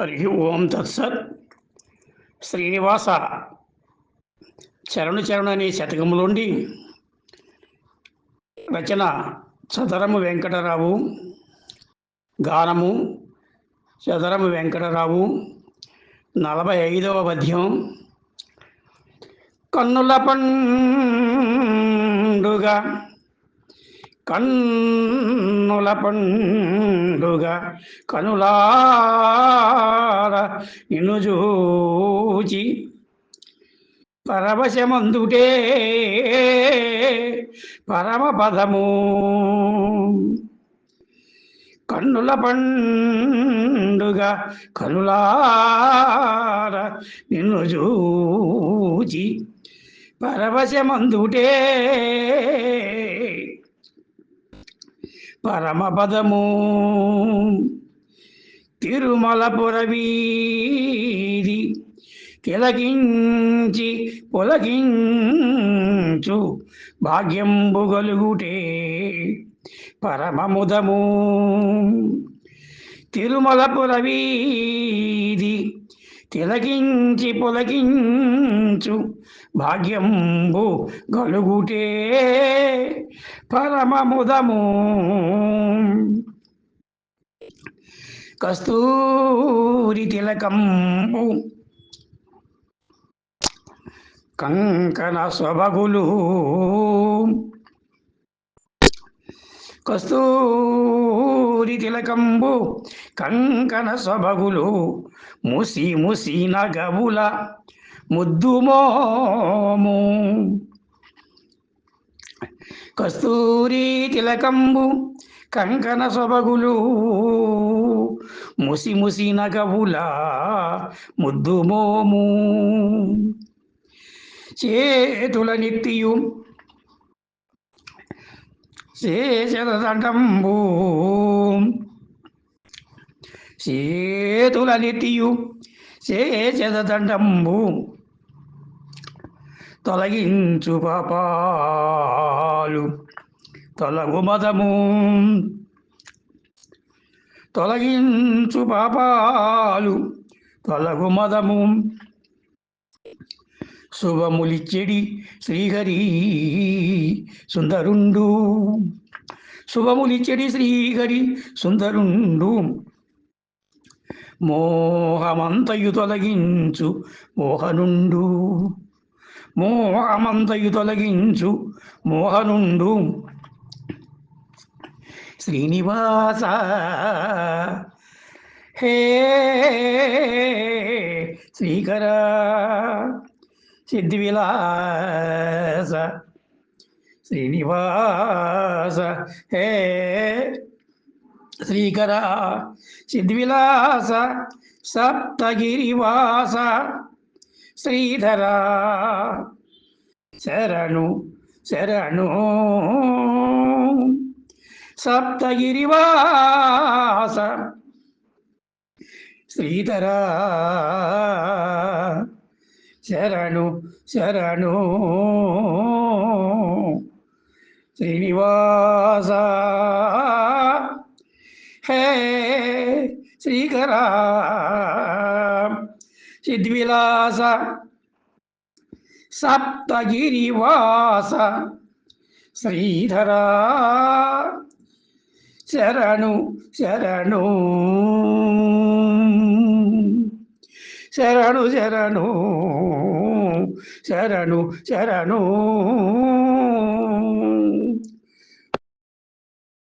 హరి ఓం తత్సత్ శ్రీనివాస చరణు చరణ అనే శతకములోండి రచన చదరము వెంకటరావు గానము చదరము వెంకటరావు నలభై ఐదవ పద్యం కన్నుల పండుగ కన్నుల పండుగ కనులార నిన్ను చూచి పరవశమందుటే పరమ పదము కన్నుల పండుగ కనులార నిన్ను చూచి పరవశమందుటే పరమపదము. తిరుమలపుర వీధి తిలకించి పులకించు భాగ్యంబు గలుగుటే పరమముదము. తిరుమలపుర వీధి తిలకించి పులకించు భాగ్యంబు గలుగుటే పరమముదము. కస్తూరి తిలకంబు కంకణ స్వభగులు కస్తూ తిలకంబు కంకణ సభగులు ముసి ముసి నగవుల ముద్దుమోము కస్తూరి తిలకంబు కంకణ సొబగులు ముసి ముసి నగవుల ముద్దుమోము చేతుల నిత్తియు శేషదండంబు చేతుల నిత్తియు శేషదండంబు తొలగించు పాపాలు తొలగు మదము. తొలగించు పాపాలు తొలగు మదము. శుభములిచ్చెడి శ్రీహరి సుందరుండు. శుభములిచ్చెడి శ్రీహరి సుందరుండు. మోహమంతయు తొలగించు మోహనుండు. మోహమంతయు తొలగించు మోహనుండు. శ్రీనివాస హే శ్రీకరా. సిద్ధివిలాస. శ్రీనివాస. హే శ్రీకర సిద్ధివిలాస. సప్తగిరివాస. శ్రీధర. శరణు శరణు. సప్తగిరివాస. శ్రీధరా. శరణు శరణు. శ్రీనివాస. హే శ్రీకర. సిద్విలాస సప్తగిరివాస. శ్రీధరా. శరణు శరణు. శరణు శరణు శరణు శరణు.